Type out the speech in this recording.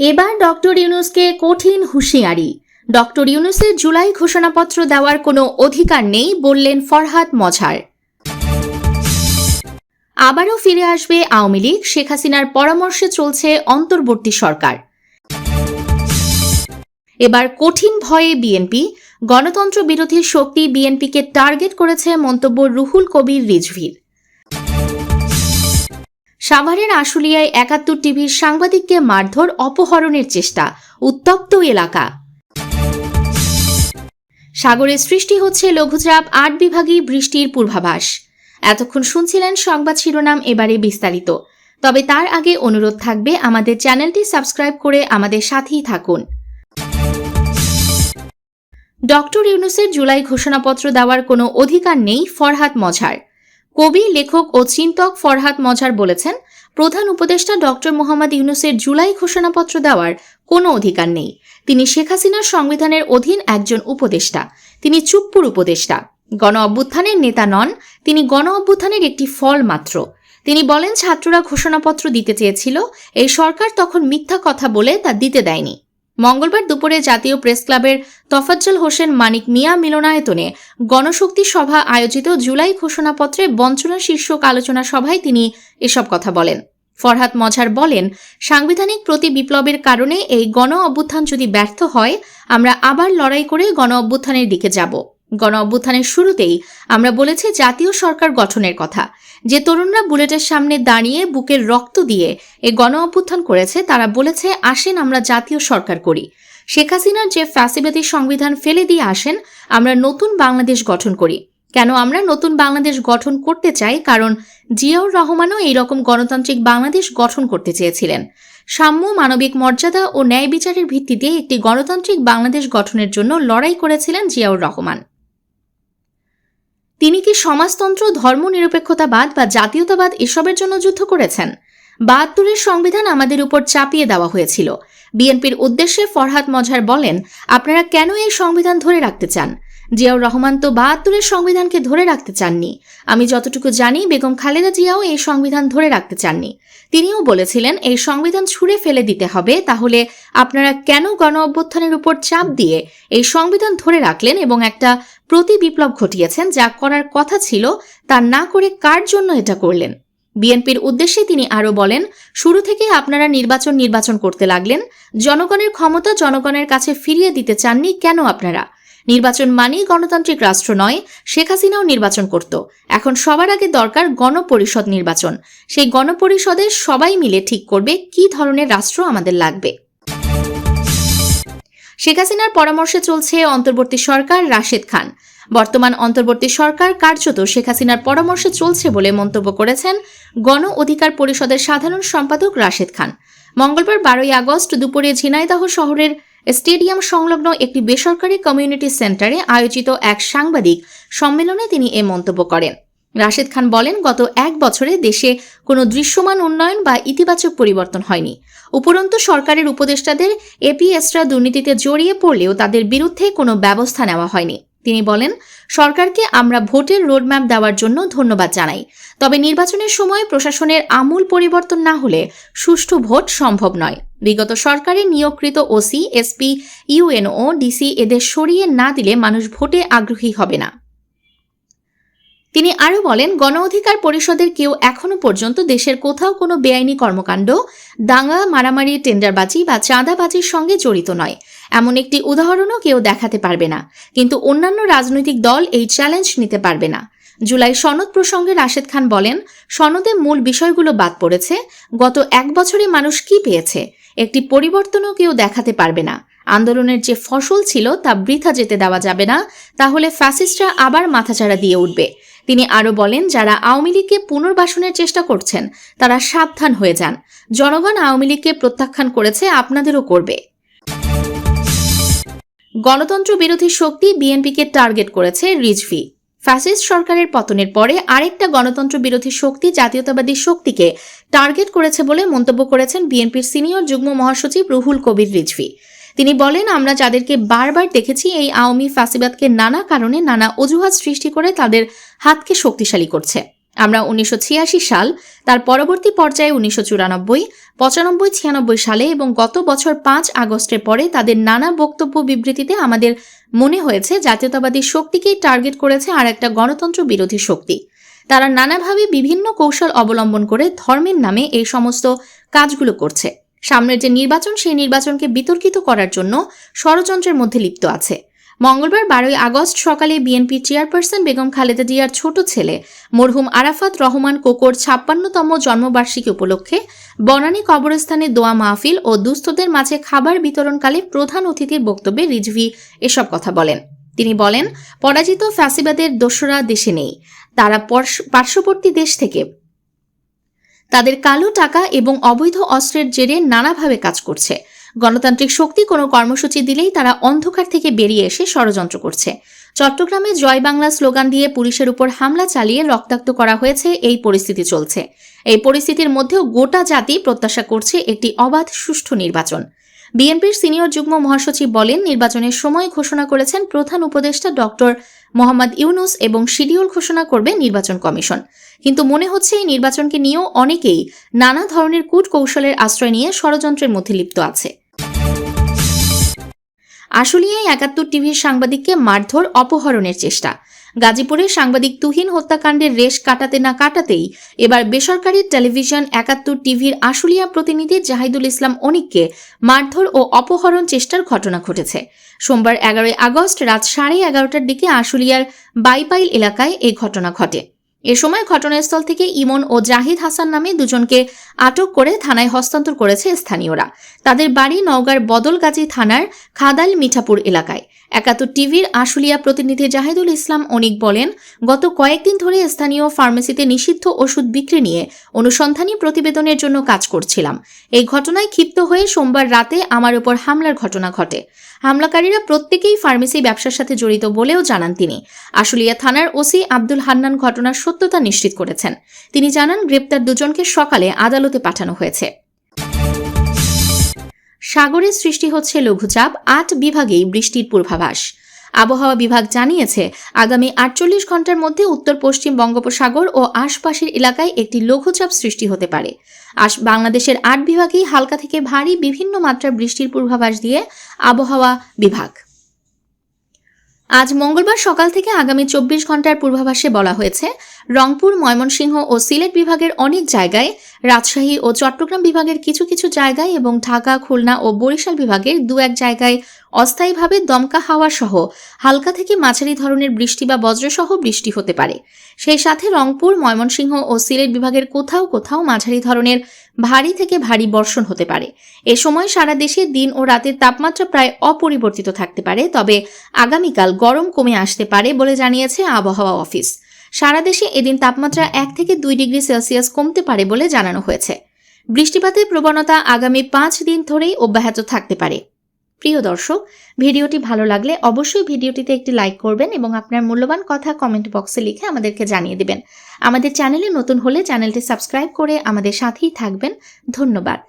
এবার ডক্টর ইউনুসকে কঠিন হুঁশিয়ারি। ডক্টর ইউনুসের জুলাই ঘোষণাপত্র দেওয়ার কোনো অধিকার নেই বললেন ফরহাদ মজার আবারও ফিরে আসবে আওয়ামী লীগ, শেখ হাসিনার পরামর্শে চলছে অন্তর্বর্তী সরকার। এবার কঠিন ভয়ে বিএনপি, গণতন্ত্র বিরোধী শক্তি বিএনপিকে টার্গেট করেছে মন্তব্য রুহুল কবির রিজভির। সাভারের আশুলিয়ায় একাত্তর টিভির সাংবাদিককে মারধর অপহরণের চেষ্টা, উত্তপ্ত এলাকা। সাগরে সৃষ্টি হচ্ছে লঘুচাপ, আট বিভাগী বৃষ্টির পূর্বাভাস। এতক্ষণ শুনছিলেন সংবাদ শিরোনাম এবারে বিস্তারিত। তবে তার আগে অনুরোধ থাকবে আমাদের চ্যানেলটি সাবস্ক্রাইব করে আমাদের সাথেই থাকুন। ডক্টর ইউনুসের জুলাই ঘোষণাপত্র দেওয়ার কোনো অধিকার নেই ফরহাদ মঝার কবি, লেখক ও চিন্তক ফরহাদ মজার বলেছেন, প্রধান উপদেষ্টা ডক্টর মোহাম্মদ ইউনুসের জুলাই ঘোষণাপত্র দেওয়ার কোনো অধিকার নেই। তিনি শেখ হাসিনার সংবিধানের অধীন একজন উপদেষ্টা। তিনি চুপ্পুর উপদেষ্টা। গণ অভ্যুত্থানের নেতা নন, তিনি গণ অভ্যুত্থানের একটি ফল মাত্র। তিনি বলেন, ছাত্ররা ঘোষণাপত্র দিতে চেয়েছিল, এই সরকার তখন মিথ্যা কথা বলে তা দিতে দেয়নি। মঙ্গলবার দুপুরে জাতীয় প্রেস ক্লাবের তফাজ্জল হোসেন মানিক মিয়া মিলনায়তনে গণশক্তি সভা আয়োজিত জুলাই ঘোষণাপত্রে বঞ্চনা শীর্ষক আলোচনা সভায় তিনি এসব কথা বলেন। ফরহাদ মজার বলেন, সাংবিধানিক প্রতি বিপ্লবের কারণে এই গণ অভ্যুত্থান যদি ব্যর্থ হয়, আমরা আবার লড়াই করে গণ অভ্যুত্থানের দিকে যাব। গণ অভ্যুত্থানের শুরুতেই আমরা বলেছি জাতীয় সরকার গঠনের কথা। যে তরুণরা বুলেটের সামনে দাঁড়িয়ে বুকের রক্ত দিয়ে এ গণ অভ্যুত্থান করেছে, তারা বলেছে, আসেন, আমরা জাতীয় সরকার করি। শেখ হাসিনার যে ফ্যাসিবাদী সংবিধান ফেলে দিয়ে আসেন, আমরা নতুন বাংলাদেশ গঠন করি। কেন আমরা নতুন বাংলাদেশ গঠন করতে চাই? কারণ জিয়াউর রহমানও এইরকম গণতান্ত্রিক বাংলাদেশ গঠন করতে চেয়েছিলেন। সাম্য, মানবিক মর্যাদা ও ন্যায় বিচারের ভিত্তিতে একটি গণতান্ত্রিক বাংলাদেশ গঠনের জন্য লড়াই করেছিলেন জিয়াউর রহমান। তিনি কি সমাজতন্ত্র ধর্মনিরপেক্ষতাবাদ বা জাতীয়তাবাদ এসবের জন্য যুদ্ধ করেছেন? বাহাত্তরের সংবিধান আমাদের উপর চাপিয়ে দেওয়া হয়েছিল। বিএনপির উদ্দেশ্যে ফরহাদ মজার বলেন, আপনারা কেন এই সংবিধান ধরে রাখতে চান? জিয়াউর রহমান তো বাহাত্তরের সংবিধানকে ধরে রাখতে চাননি। আমি যতটুকু জানি, বেগম খালেদা জিয়াও এই সংবিধান ধরে রাখতে চাননি। তিনিও বলেছিলেন, এই সংবিধান ছুঁড়ে ফেলে দিতে হবে, তাহলে আপনারা কেন গণ অভ্যুত্থানের উপর চাপ দিয়ে এই সংবিধান ধরে রাখলেন এবং একটা প্রতি বিপ্লব ঘটিয়েছেন যা করার কথা ছিল, তা না করে কার জন্য এটা করলেন? বিএনপির উদ্দেশ্যে তিনি আরও বলেন, শুরু থেকে আপনারা নির্বাচন নির্বাচন করতে লাগলেন, জনগণের ক্ষমতা জনগণের কাছে ফিরিয়ে দিতে চাননি কেন আপনারা? নির্বাচন মানেই গণতান্ত্রিক রাষ্ট্র নয়। শেখ হাসিনাও নির্বাচন করত। এখন সবার আগে দরকার গণপরিষদ নির্বাচন। সেই গণপরিষদে সবাই মিলে ঠিক করবে কি ধরনের রাষ্ট্র আমাদের লাগবে। শেখ হাসিনার পরামর্শে চলছে অন্তর্বর্তী সরকার রাশেদ খান। বর্তমান অন্তর্বর্তী সরকার কার্যত শেখ হাসিনার পরামর্শে চলছে বলে মন্তব্য করেছেন গণ অধিকার পরিষদের সাধারণ সম্পাদক রাশেদ খান। মঙ্গলবার বারোই আগস্ট দুপুরে ঝিনাইদহ শহরের স্টেডিয়াম সংলগ্ন একটি বেসরকারি কমিউনিটি সেন্টারে আয়োজিত এক সাংবাদিক সম্মেলনে তিনি এ মন্তব্য করেন। রাশেদ খান বলেন, গত এক বছরে দেশে কোনো দৃশ্যমান উন্নয়ন বা ইতিবাচক পরিবর্তন হয়নি। উপরন্তু সরকারের উপদেষ্টাদের এপিএসরা দুর্নীতিতে জড়িয়ে পড়লেও তাদের বিরুদ্ধে কোনো ব্যবস্থা নেওয়া হয়নি। তিনি বলেন, সরকারকে আমরা ভোটের রোডম্যাপ দেওয়ার জন্য ধন্যবাদ জানাই। তবে নির্বাচনের সময় প্রশাসনের আমূল পরিবর্তন না হলে সুষ্ঠু ভোট সম্ভব নয়। বিগত সরকারের নিয়োগকৃত ওসি, এসপি, ইউএনও, ডিসি এদের সরিয়ে না দিলে মানুষ ভোটে আগ্রহী হবে না। তিনি আরও বলেন গণ অধিকার পরিষদের কেউ এখনও পর্যন্ত দেশের কোথাও কোনো বেআইনি কর্মকাণ্ড, দাঙ্গা, মারামারি, টেন্ডারবাজি বা চাঁদাবাজির সঙ্গে জড়িত নয়। এমন একটি উদাহরণও কেউ দেখাতে পারবে না। কিন্তু অন্যান্য রাজনৈতিক দল এই চ্যালেঞ্জ নিতে পারবে না। জুলাই সনদ প্রসঙ্গে রাশেদ খান বলেন, সনদে মূল বিষয়গুলো বাদ পড়েছে। গত এক বছরে মানুষ কি পেয়েছে? একটি পরিবর্তনও কেউ দেখাতে পারবে না। আন্দোলনের যে ফসল ছিল তা বৃথা যেতে দেওয়া যাবে না, তাহলে ফ্যাসিস্টরা আবার মাথাচাড়া দিয়ে উঠবে। তিনি আরও বলেন, যারা আওয়ামী লীগকে পুনর্বাসনের চেষ্টা করছেন, তারা সাবধান হয়ে যান। জনগণ আওয়ামী লীগকে প্রত্যাখ্যান করেছে, আপনাদেরও করবে। গণতন্ত্র বিরোধী শক্তি বিএনপিকে টার্গেট করেছে রিজভি। ফ্যাসিস্ট সরকারের পতনের পরে আরেকটা গণতন্ত্র বিরোধী শক্তি জাতীয়তাবাদী শক্তিকে টার্গেট করেছে বলে মন্তব্য করেছেন বিএনপির সিনিয়র যুগ্ম মহাসচিব রুহুল কবির রিজভি। তিনি বলেন, আমরা যাদেরকে বারবার দেখেছি, এই আওয়ামী ফাসিবাদকে নানা কারণে নানা অজুহাত সৃষ্টি করে তাদের হাতকে শক্তিশালী করছে। আমরা উনিশশো ছিয়াশি সাল, তার পরবর্তী পর্যায়ে উনিশশো চুরানব্বই, পঁচানব্বই, ছিয়ানব্বই সালে এবং গত বছর পাঁচ আগস্টের পরে তাদের নানা বক্তব্য বিবৃতিতে আমাদের মনে হয়েছে, জাতীয়তাবাদী শক্তিকেই টার্গেট করেছে আর একটা গণতন্ত্র বিরোধী শক্তি। তারা নানাভাবে বিভিন্ন কৌশল অবলম্বন করে ধর্মের নামে এই সমস্ত কাজগুলো করছে। সামনের যে নির্বাচন, সেই নির্বাচনকে বিতর্কিত করার জন্য ষড়যন্ত্রের মধ্যে লিপ্ত আছে। মঙ্গলবার বারোই আগস্ট সকালে বিএনপি চেয়ারপারসন বেগম খালেদা জিয়ার ছোট ছেলে মরহুম আরাফাত রহমান কোকোর ছাপ্পান্নতম জন্মবার্ষিকী উপলক্ষে বনানী কবরস্থানে দোয়া মাহফিল ও দুস্থদের মাঝে খাবার বিতরণকালে প্রধান অতিথির বক্তব্যে রিজভি এসব কথা বলেন। তিনি বলেন, পরাজিত ফ্যাসিবাদের দোসরা দেশে নেই। তারা পার্শ্ববর্তী দেশ থেকে তাদের কালো টাকা এবং অবৈধ অস্ত্রের জেরে নানাভাবে কাজ করছে। গণতান্ত্রিক শক্তি কোনো কর্মসূচি দিলেই তারা অন্ধকার থেকে বেরিয়ে এসে ষড়যন্ত্র করছে। চট্টগ্রামে জয় বাংলা স্লোগান দিয়ে পুলিশের উপর হামলা চালিয়ে রক্তাক্ত করা হয়েছে, এই পরিস্থিতি চলছে। এই পরিস্থিতির মধ্যেও গোটা জাতি প্রত্যাশা করছে একটি অবাধ সুষ্ঠু নির্বাচন। বিএনপির সিনিয়র যুগ্ম মহাসচিব বলেন, নির্বাচনের সময় ঘোষণা করেছেন প্রধান উপদেষ্টা ডক্টর মোহাম্মদ ইউনুস এবং শিডিউল ঘোষণা করবে নির্বাচন কমিশন। কিন্তু মনে হচ্ছে এই নির্বাচনকে নিয়েও অনেকেই নানা ধরনের কূট কৌশলের আশ্রয় নিয়ে ষড়যন্ত্রের মধ্যে লিপ্ত আছে। আশুলিয়ায় একাত্তর টিভির সাংবাদিককে মারধর অপহরণের চেষ্টা। গাজীপুরে সাংবাদিক তুহিন হত্যাকাণ্ডের রেশ কাটাতে না কাটাতেই এবার বেসরকারি টেলিভিশন একাত্তর টিভির আশুলিয়া প্রতিনিধি জাহিদুল ইসলাম অনিককে মারধর ও অপহরণ চেষ্টার ঘটনা ঘটেছে। সোমবার এগারোই আগস্ট রাত সাড়ে এগারোটার দিকে আশুলিয়ার বাইপাইল এলাকায় এই ঘটনা ঘটে। এ সময় ঘটনাস্থল থেকে ইমন ও জাহিদ হাসান নামে দুজনকে আটক করে থানায় হস্তান্তর করেছে স্থানীয়রা। তাদের বাড়ি নওগাঁর বদলগাজী থানার খাদাল মিঠাপুর এলাকায়। একাত্তর টিভির আশুলিয়া প্রতিনিধি জাহিদুল ইসলাম অনিক বলেন, গত কয়েকদিন ধরে স্থানীয় ফার্মেসিতে নিষিদ্ধ ওষুধ বিক্রি নিয়ে অনুসন্ধানী প্রতিবেদনের জন্য কাজ করছিলাম। এই ঘটনায় ক্ষিপ্ত হয়ে সোমবার রাতে আমার উপর হামলার ঘটনা ঘটে। হামলাকারীরা প্রত্যেকেই ফার্মেসি ব্যবসার সাথে জড়িত বলেও জানান তিনি। আশুলিয়া থানার ওসি আব্দুল হান্নান ঘটনার সত্যতা নিশ্চিত করেছেন। তিনি জানান, গ্রেপ্তার দুজনকে সকালে আদালতে পাঠানো হয়েছে। সাগরে সৃষ্টি হচ্ছে লঘুচাপ, আট বিভাগেই বৃষ্টির পূর্বাভাস। আবহাওয়া বিভাগ জানিয়েছে, আগামী আটচল্লিশ ঘণ্টার মধ্যে উত্তর, পশ্চিম বঙ্গোপসাগর ও আশপাশের এলাকায় একটি লঘুচাপ সৃষ্টি হতে পারে। আশ, বাংলাদেশের আট বিভাগেই হালকা থেকে ভারী বিভিন্ন মাত্রার বৃষ্টির পূর্বাভাস দিয়ে আবহাওয়া বিভাগ। আজ মঙ্গলবার সকাল থেকে আগামী চব্বিশ ঘণ্টার পূর্বাভাসে বলা হয়েছে রংপুর, ময়মনসিংহ ও সিলেট বিভাগের অনেক জায়গায়, রাজশাহী ও চট্টগ্রাম বিভাগের কিছু কিছু জায়গায় এবং ঢাকা, খুলনা ও বরিশাল বিভাগের দু এক জায়গায় অস্থায়ীভাবে দমকা হাওয়া সহ হালকা থেকে মাঝারি ধরনের বৃষ্টি বা বজ্রসহ বৃষ্টি হতে পারে। সেই সাথে রংপুর, ময়মনসিংহ ও সিলেট বিভাগের কোথাও কোথাও মাঝারি ধরনের ভারী থেকে ভারী বর্ষণ হতে পারে। এ সময় সারা দেশে দিন ও রাতের তাপমাত্রা প্রায় অপরিবর্তিত থাকতে পারে, তবে আগামীকাল গরম কমে আসতে পারে বলে জানিয়েছে আবহাওয়া অফিস। সারা দেশে এদিন তাপমাত্রা এক থেকে দুই ডিগ্রি সেলসিয়াস কমতে পারে বলে জানানো হয়েছে। বৃষ্টিপাতের প্রবণতা আগামী পাঁচ দিন ধরেই অব্যাহত থাকতে পারে। প্রিয় দর্শক, ভিডিওটি ভালো লাগলে অবশ্যই ভিডিওটিতে একটি লাইক করবেন এবং আপনার মূল্যবান কথা কমেন্ট বক্সে লিখে আমাদেরকে জানিয়ে দেবেন। আমাদের চ্যানেলে নতুন হলে চ্যানেলটি সাবস্ক্রাইব করে আমাদের সাথেই থাকবেন। ধন্যবাদ।